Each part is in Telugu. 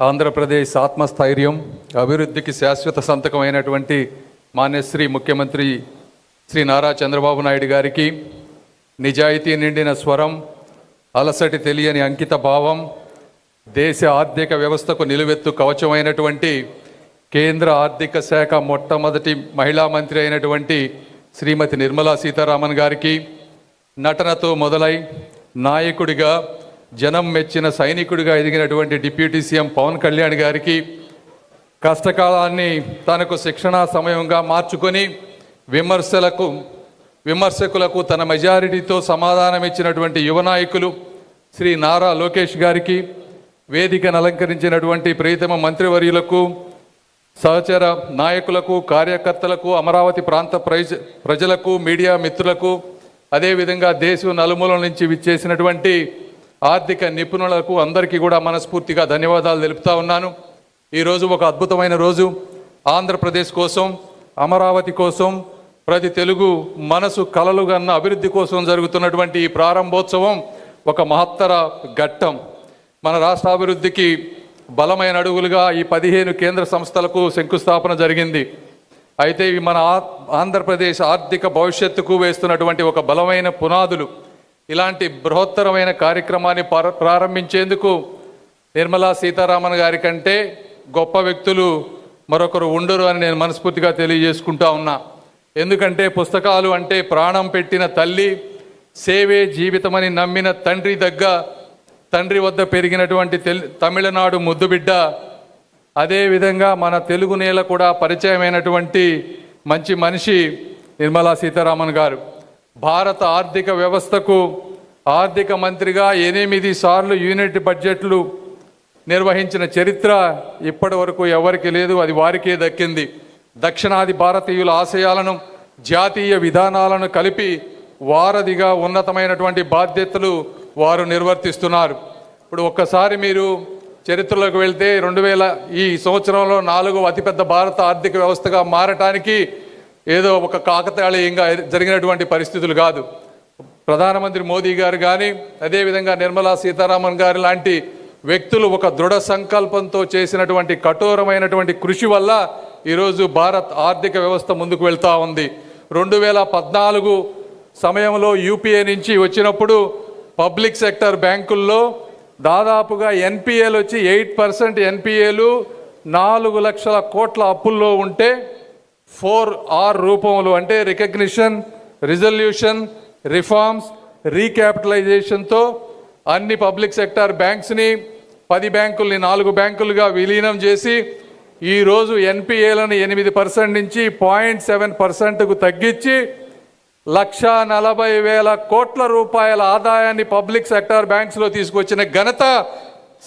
ఆంధ్రప్రదేశ్ ఆత్మస్థైర్యం అభివృద్ధికి శాశ్వత సంతకమైనటువంటి మాన్యశ్రీ ముఖ్యమంత్రి శ్రీ నారా చంద్రబాబు నాయుడు గారికి నిజాయితీ నిండిన స్వరం అలసటి తెలియని అంకిత భావం దేశ ఆర్థిక వ్యవస్థకు నిలువెత్తు కవచమైనటువంటి కేంద్ర ఆర్థిక శాఖ మొట్టమొదటి మహిళా మంత్రి అయినటువంటి శ్రీమతి నిర్మలా సీతారామన్ గారికి నటనతో మొదలై నాయకుడిగా జనం మెచ్చిన సైనికుడిగా ఎదిగినటువంటి డిప్యూటీ సీఎం పవన్ కళ్యాణ్ గారికి కష్టకాలాన్ని తనకు శిక్షణా సమయంగా మార్చుకొని విమర్శలకు విమర్శకులకు తన మెజారిటీతో సమాధానం ఇచ్చినటువంటి యువ నాయకులు శ్రీ నారా లోకేష్ గారికి వేదికను అలంకరించినటువంటి ప్రియతమ మంత్రివర్యులకు సహచర నాయకులకు కార్యకర్తలకు అమరావతి ప్రాంత ప్రజ ప్రజలకు మీడియా మిత్రులకు అదేవిధంగా దేశం నలుమూలల నుంచి విచ్చేసినటువంటి ఆర్థిక నిపుణులకు అందరికీ కూడా మనస్ఫూర్తిగా ధన్యవాదాలు తెలుపుతా ఉన్నాను. ఈరోజు ఒక అద్భుతమైన రోజు. ఆంధ్రప్రదేశ్ కోసం అమరావతి కోసం ప్రతి తెలుగు మనసు కలలు కన్న అభివృద్ధి కోసం జరుగుతున్నటువంటి ఈ ప్రారంభోత్సవం ఒక మహత్తర ఘట్టం. మన రాష్ట్ర అభివృద్ధికి బలమైన అడుగులుగా ఈ పదిహేను కేంద్ర సంస్థలకు శంకుస్థాపన జరిగింది. అయితే ఇవి మన ఆంధ్రప్రదేశ్ ఆర్థిక భవిష్యత్తుకు వేస్తున్నటువంటి ఒక బలమైన పునాదులు. ఇలాంటి బృహత్తరమైన కార్యక్రమాన్ని ప్రారంభించేందుకు నిర్మలా సీతారామన్ గారి కంటే గొప్ప వ్యక్తులు మరొకరు ఉండరు అని నేను మనస్ఫూర్తిగా తెలియజేసుకుంటా ఉన్నా. ఎందుకంటే పుస్తకాలు అంటే ప్రాణం పెట్టిన తల్లి సేవే జీవితమని నమ్మిన తండ్రి దగ్గ తండ్రి వద్ద పెరిగినటువంటి తెల్ తమిళనాడు ముద్దుబిడ్డ అదేవిధంగా మన తెలుగు నేల కూడా పరిచయమైనటువంటి మంచి మనిషి నిర్మలా సీతారామన్ గారు. భారత ఆర్థిక వ్యవస్థకు ఆర్థిక మంత్రిగా ఎనిమిది సార్లు యూనిట్ బడ్జెట్లు నిర్వహించిన చరిత్ర ఇప్పటి వరకు ఎవరికి లేదు అది వారికే దక్కింది. దక్షిణాది భారతీయుల ఆశయాలను జాతీయ విధానాలను కలిపి వారధిగా ఉన్నతమైనటువంటి బాధ్యతలు వారు నిర్వర్తిస్తున్నారు. ఇప్పుడు ఒక్కసారి మీరు చరిత్రలోకి వెళ్తే రెండు వేల ఈ సంవత్సరంలో నాలుగో అతిపెద్ద భారత ఆర్థిక వ్యవస్థగా మారటానికి ఏదో ఒక కాకతాళీయంగా జరిగినటువంటి పరిస్థితులు కాదు. ప్రధానమంత్రి మోదీ గారు కానీ అదేవిధంగా నిర్మలా సీతారామన్ గారు లాంటి వ్యక్తులు ఒక దృఢ సంకల్పంతో చేసినటువంటి కఠోరమైనటువంటి కృషి వల్ల ఈరోజు భారత్ ఆర్థిక వ్యవస్థ ముందుకు వెళ్తూ ఉంది. రెండు వేల పద్నాలుగు సమయంలో యూపీఏ నుంచి వచ్చినప్పుడు పబ్లిక్ సెక్టర్ బ్యాంకుల్లో దాదాపుగా ఎన్పిఏలు వచ్చి ఎయిట్ పర్సెంట్ ఎన్పిఏలు నాలుగు లక్షల కోట్ల అప్పుల్లో ఉంటే ఫోర్ ఆర్ రూపంలో అంటే రికగ్నిషన్ రిజల్యూషన్ రిఫార్మ్స్ రీక్యాపిటలైజేషన్తో అన్ని పబ్లిక్ సెక్టార్ బ్యాంక్స్ని పది బ్యాంకుల్ని నాలుగు బ్యాంకులుగా విలీనం చేసి ఈరోజు ఎన్పిఏలను ఎనిమిది పర్సెంట్ నుంచి పాయింట్ సెవెన్ పర్సెంట్కు తగ్గించి లక్షా నలభై వేల కోట్ల రూపాయల ఆదాయాన్ని పబ్లిక్ సెక్టార్ బ్యాంక్స్లో తీసుకొచ్చిన ఘనత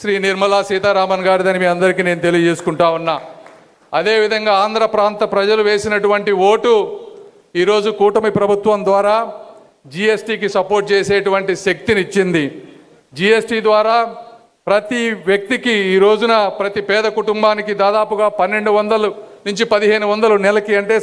శ్రీ నిర్మలా సీతారామన్ గారిదని మీ అందరికీ నేను తెలియజేసుకుంటా ఉన్నా. అదేవిధంగా ఆంధ్ర ప్రాంత ప్రజలు వేసినటువంటి ఓటు ఈరోజు కూటమి ప్రభుత్వం ద్వారా జిఎస్టికి సపోర్ట్ చేసేటువంటి శక్తినిచ్చింది. జిఎస్టి ద్వారా ప్రతి వ్యక్తికి ఈ రోజున ప్రతి పేద కుటుంబానికి దాదాపుగా పన్నెండు వందలు నుంచి పదిహేను వందలు నెలకి అంటే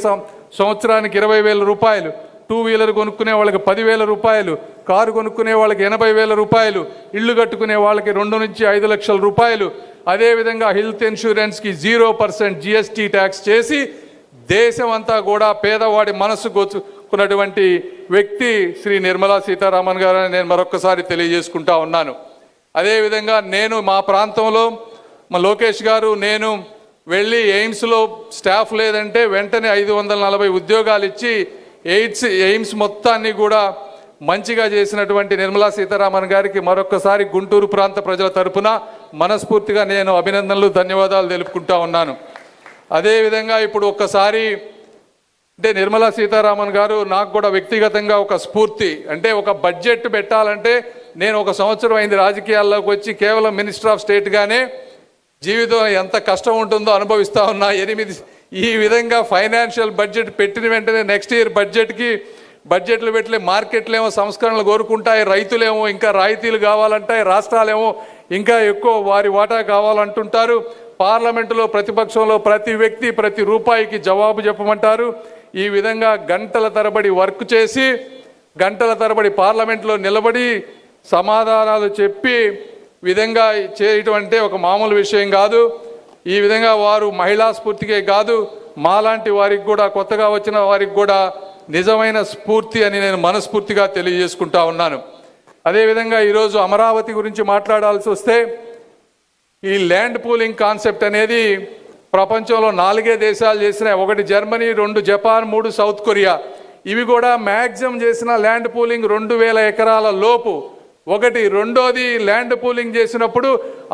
సంవత్సరానికి ఇరవై వేల రూపాయలు. టూ వీలర్ కొనుక్కునే వాళ్ళకి పదివేల రూపాయలు కారు కొనుక్కునే వాళ్ళకి ఎనభై వేల రూపాయలు ఇల్లు కట్టుకునే వాళ్ళకి రెండు నుంచి ఐదు లక్షల రూపాయలు అదేవిధంగా హెల్త్ ఇన్సూరెన్స్కి జీరో పర్సెంట్ జిఎస్టీ ట్యాక్స్ చేసి దేశం అంతా కూడా పేదవాడి మనసు గోచుకున్నటువంటి వ్యక్తి శ్రీ నిర్మలా సీతారామన్ గారు నేను మరొకసారి తెలియజేసుకుంటా ఉన్నాను. అదేవిధంగా నేను మా ప్రాంతంలో మా లోకేష్ గారు నేను వెళ్ళి ఎయిమ్స్లో స్టాఫ్ లేదంటే వెంటనే ఐదు వందల నలభై ఉద్యోగాలు ఇచ్చి ఎయిడ్స్ ఎయిమ్స్ మొత్తాన్ని కూడా మంచిగా చేసినటువంటి నిర్మలా సీతారామన్ గారికి మరొకసారి గుంటూరు ప్రాంత ప్రజల తరపున మనస్ఫూర్తిగా నేను అభినందనలు ధన్యవాదాలు తెలుపుకుంటా ఉన్నాను. అదేవిధంగా ఇప్పుడు ఒక్కసారి అంటే నిర్మలా సీతారామన్ గారు నాకు కూడా వ్యక్తిగతంగా ఒక స్ఫూర్తి అంటే ఒక బడ్జెట్ పెట్టాలంటే నేను ఒక సంవత్సరం అయింది రాజకీయాల్లోకి వచ్చి కేవలం మినిస్టర్ ఆఫ్ స్టేట్గానే జీవితం ఎంత కష్టం ఉంటుందో అనుభవిస్తూ ఉన్నా. ఎనిమిది ఈ విధంగా ఫైనాన్షియల్ బడ్జెట్ పెట్టిన వెంటనే నెక్స్ట్ ఇయర్ బడ్జెట్కి బడ్జెట్లు పెట్టలే మార్కెట్లేమో సంస్కరణలు కోరుకుంటాయి రైతులేమో ఇంకా రాయితీలు కావాలంటాయి రాష్ట్రాలేమో ఇంకా ఎక్కువ వారి వాటా కావాలంటుంటారు. పార్లమెంటులో ప్రతిపక్షంలో ప్రతి వ్యక్తి ప్రతి రూపాయికి జవాబు చెప్పమంటారు. ఈ విధంగా గంటల తరబడి వర్క్ చేసి గంటల తరబడి పార్లమెంట్లో నిలబడి సమాధానాలు చెప్పి విధంగా చేయటం అంటే ఒక మామూలు విషయం కాదు. ఈ విధంగా వారు మహిళా స్ఫూర్తికే కాదు. మాలాంటి వారికి కూడా కొత్తగా వచ్చిన వారికి కూడా నిజమైన స్ఫూర్తి అని నేను మనస్ఫూర్తిగా తెలియజేసుకుంటా ఉన్నాను. అదేవిధంగా ఈరోజు అమరావతి గురించి మాట్లాడాల్సి వస్తే ఈ ల్యాండ్ పూలింగ్ కాన్సెప్ట్ అనేది ప్రపంచంలో నాలుగే దేశాలు చేసినాయి. ఒకటి జర్మనీ రెండు జపాన్ మూడు సౌత్ కొరియా. ఇవి కూడా మ్యాక్సిమం చేసిన ల్యాండ్ పూలింగ్ రెండు వేల ఎకరాల లోపు. ఒకటి రెండోది ల్యాండ్ పూలింగ్ చేసినప్పుడు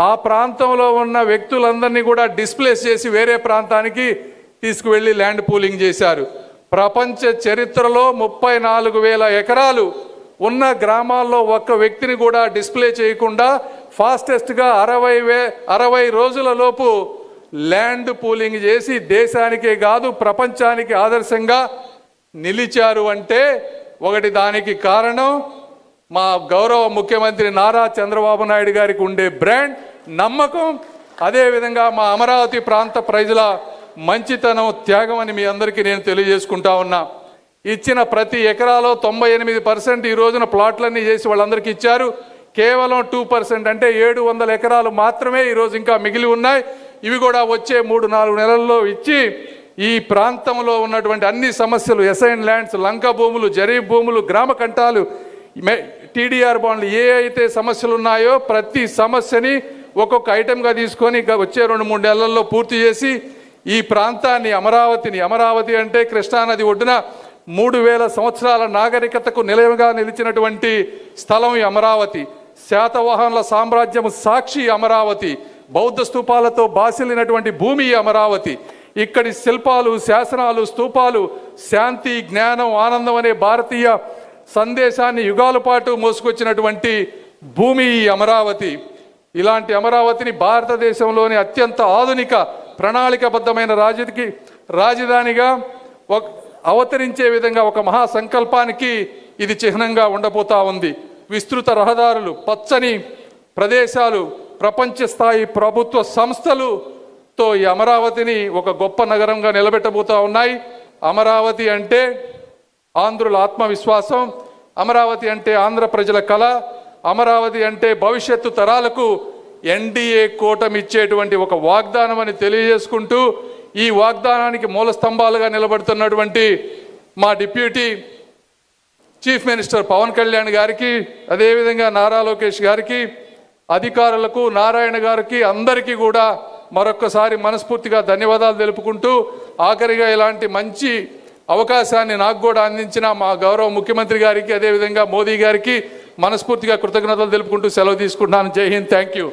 ఆ ప్రాంతంలో ఉన్న వ్యక్తులందరినీ కూడా డిస్ప్లేస్ చేసి వేరే ప్రాంతానికి తీసుకువెళ్ళి ల్యాండ్ పూలింగ్ చేశారు. ప్రపంచ చరిత్రలో ముప్పై నాలుగు వేల ఎకరాలు ఉన్న గ్రామాల్లో ఒక్క వ్యక్తిని కూడా డిస్ప్లే చేయకుండా ఫాస్టెస్ట్గా అరవై వే అరవై రోజులలోపు ల్యాండ్ పూలింగ్ చేసి దేశానికే కాదు ప్రపంచానికి ఆదర్శంగా నిలిచారు అంటే ఒకటి దానికి కారణం మా గౌరవ ముఖ్యమంత్రి నారా చంద్రబాబు నాయుడు గారికి ఉండే బ్రాండ్ నమ్మకం. అదేవిధంగా మా అమరావతి ప్రాంత ప్రజల మంచితనం త్యాగం అని మీ అందరికీ నేను తెలియజేసుకుంటా ఉన్నా. ఇచ్చిన ప్రతి ఎకరాలో తొంభై ఎనిమిది పర్సెంట్ ఈ రోజున ప్లాట్లన్నీ చేసి వాళ్ళందరికీ ఇచ్చారు. కేవలం టూ పర్సెంట్ అంటే ఏడు వందల ఎకరాలు మాత్రమే ఈరోజు ఇంకా మిగిలి ఉన్నాయి. ఇవి కూడా వచ్చే మూడు నాలుగు నెలల్లో ఇచ్చి ఈ ప్రాంతంలో ఉన్నటువంటి అన్ని సమస్యలు ఎసైన్ ల్యాండ్స్ లంక భూములు జరీబ్ భూములు గ్రామ కంటాలు టీడీఆర్ బాండ్లు ఏ అయితే సమస్యలు ఉన్నాయో ప్రతి సమస్యని ఒక్కొక్క ఐటెంగా తీసుకొని వచ్చే రెండు మూడు నెలల్లో పూర్తి చేసి ఈ ప్రాంతాన్ని అమరావతిని అమరావతి అంటే కృష్ణానది ఒడ్డున మూడు వేల సంవత్సరాల నాగరికతకు నిలయంగా నిలిచినటువంటి స్థలం ఈ అమరావతి. శాతవాహనుల సామ్రాజ్యం సాక్షి అమరావతి. బౌద్ధ స్తూపాలతో బాసిల్లినటువంటి భూమి అమరావతి. ఇక్కడి శిల్పాలు శాసనాలు స్తూపాలు శాంతి జ్ఞానం ఆనందం అనే భారతీయ సందేశాన్ని యుగాల పాటు మోసుకొచ్చినటువంటి భూమి ఈ అమరావతి. ఇలాంటి అమరావతిని భారతదేశంలోని అత్యంత ఆధునిక ప్రణాళికబద్ధమైన రాజుకి రాజధానిగా ఒక అవతరించే విధంగా ఒక మహా సంకల్పానికి ఇది చిహ్నంగా ఉండబోతా ఉంది. విస్తృత రహదారులు పచ్చని ప్రదేశాలు ప్రపంచ స్థాయి ప్రభుత్వ సంస్థలుతో ఈ అమరావతిని ఒక గొప్ప నగరంగా నిలబెట్టబోతా ఉన్నాయి. అమరావతి అంటే ఆంధ్రుల ఆత్మవిశ్వాసం అమరావతి అంటే ఆంధ్ర ప్రజల కళ అమరావతి అంటే భవిష్యత్తు తరాలకు ఎన్డీఏ కూటమి ఇచ్చేటువంటి ఒక వాగ్దానం అని తెలియజేసుకుంటూ ఈ వాగ్దానానికి మూల స్తంభాలుగా నిలబడుతున్నటువంటి మా deputy chief minister Pawan Kalyan గారికి అదేవిధంగా నారా లోకేష్ గారికి అధికారులకు నారాయణ గారికి అందరికీ కూడా మరొక్కసారి మనస్ఫూర్తిగా ధన్యవాదాలు తెలుపుకుంటూ ఆఖరిగా ఇలాంటి మంచి అవకాశాన్ని నాకు కూడా అందించిన మా గౌరవ ముఖ్యమంత్రి గారికి అదేవిధంగా మోదీ గారికి మనస్ఫూర్తిగా కృతజ్ఞతలు తెలుపుకుంటూ సెలవు తీసుకుంటున్నాను. జై హింద్. Thank you.